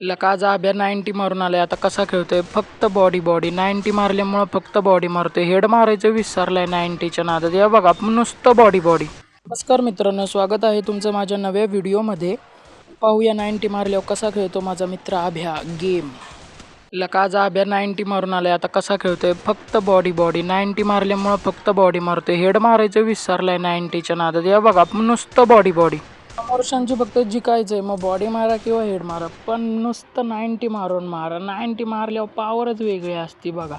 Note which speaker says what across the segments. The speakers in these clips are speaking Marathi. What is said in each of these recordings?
Speaker 1: लकाजा अभ्या नाईन्टी मारून आलाय. आता कसा खेळतोय? फक्त बॉडी बॉडी नाईन्टी मारल्यामुळं फक्त बॉडी मारतोय. हेड मारायचं विसरलं आहे नाईन्टीच्या नादात. या बघा नुसतं बॉडी बॉडी नमस्कार मित्रांनो स्वागत आहे तुमचं माझ्या नव्या व्हिडिओमध्ये पाहूया नाईन्टी मारल्यावर कसा खेळतो माझा मित्र अभ्या गेम लकाजा अभ्या नाईन्टी मारून आलाय. आता कसा खेळतोय? फक्त बॉडी बॉडी नाईन्टी मारल्यामुळं फक्त बॉडी मारतोय. हेड मारायचं विसरलाय नाईन्टीच्या नादात. या बघा नुसतं बॉडी बॉडी समोरच्यांची फक्त जिकायचं आहे. मग बॉडी मारा किंवा हेड मारा. पण नुसतं नाईन्टी मारून मारा. नाईन्टी मारल्यावर पावरच वेगळी असते बघा.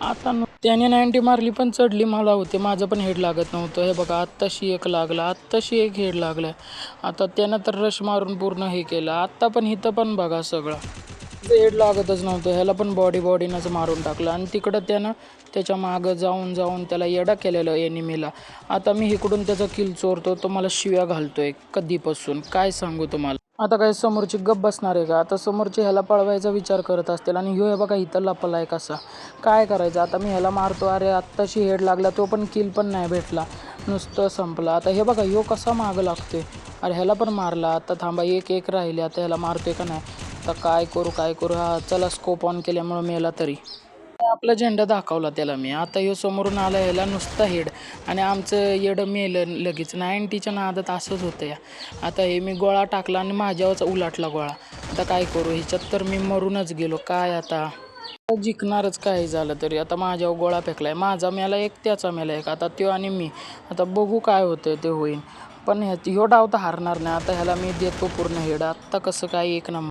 Speaker 1: आता नु- त्याने नाईन्टी मारली पण चढली मला होते. माझं पण हेड लागत नव्हतं. हे बघा आत्ताशी एक लागलं. आत्ताशी एक हेड लागलं. आता त्यानं तर रश मारून पूर्ण हे केलं. आत्ता पण इथं पण बघा सगळं. हेड लागतच नव्हतं. ह्याला पण बॉडी बॉडीनंच मारून टाकलं. आणि तिकडं त्यानं त्याच्या मागं जाऊन जाऊन त्याला येडा केलेलं एनिमीला आता मी इकडून त्याचा किल चोरतो तो मला शिव्या घालतोय कधीपासून? काय सांगू तुम्हाला? आता काय समोरची गप बसणार आहे का? आता समोरची ह्याला पळवायचा विचार करत असतील आणि ह्यो हे बघा इथं लपलाय कसा. काय करायचं? आता मी ह्याला मारतो. अरे आत्ताशी हेड लागला तो पण किल पण नाही भेटला. नुसतं संपलं. आता हे बघा ह्यो कसा मागं लागतोय? अरे ह्याला पण मारला. आता थांबा एक एक राहिले. आता ह्याला मारतोय का नाही? आता काय करू काय करू? हा चला स्कोप ऑन केल्यामुळं मेला तरी. आपला झेंडा दाखवला त्याला मी. आता हे समोरून आला ह्याला नुसता हेड आणि आमचं येडं मेलं लगेच. नाईन्टीच्या नादात असंच होतं या. आता हे मी गोळा टाकला आणि माझ्यावरच उलाटला गोळा. आता काय करू? ह्याच्यात तर मी मरूनच गेलो. काय आता? जिंकणारच काय झालं तरी. आता माझ्यावर गोळा फेकलाय. माझा मेला एक त्याचा मेला एक. आता त्यो आणि मी. आता बघू काय होतं ते होईल पण ह्या ह्यो डाव तर हारणार नाही. आता ह्याला मी देतो पूर्ण हेड आत्ता कसं काय एक नंबर